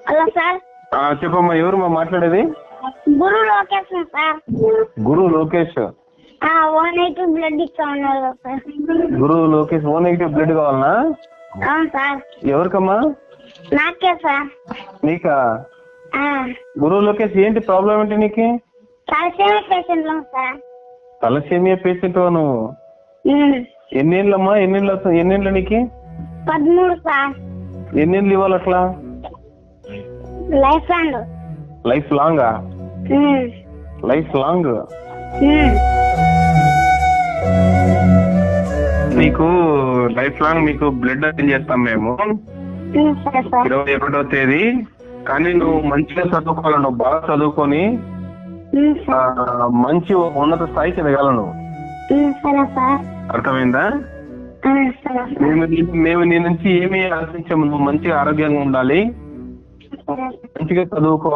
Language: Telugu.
Hello sir. చెప్పమ్మా ఎవరు మాట్లాడేది? Guru location sir. Guru Lokesh? One eighty blood sir. Guru Lokesh O negative blood కావాలనా? అవును సార్. ఎవరికమ్మా? నాకే సార్. నీకా? గురు లోకేష్ ఏంటి ప్రాబ్లం ఏంటి నీకు? తలసేమ పేషెంట్లు సార్. తలసేమియా పేషెంట్ నువ్వు? ఎన్నేళ్ళమ్మా ఎన్నేళ్ళు ఎన్నేళ్ళు నీకు? పదమూడు సార్. ఎన్నేళ్ళు ఇవ్వాలి అట్లా లైఫ్ అండ్ లైఫ్ లాంగా లైఫ్ లాంగ్ ఉమ్, నీకు లైఫ్ లాంగ్ నీకు బ్లడ్ అరేంజ్ చేస్తాం మేము. సార్ ఇరవై ఒకటో తేదీ. కానీ నువ్వు మంచిగా చదువుకోవాలి నువ్వు బాగా చదువుకొని సరే. మంచి ఉన్నత స్థాయికి ఎదగాల నువ్వు. సార్ అర్థమైందా? మేము నీ- మేము నీ నుంచి ఏమీ ఆశించాము. నువ్వు మంచిగా ఆరోగ్యంగా ఉండాలి. మంచిగా చదువుకో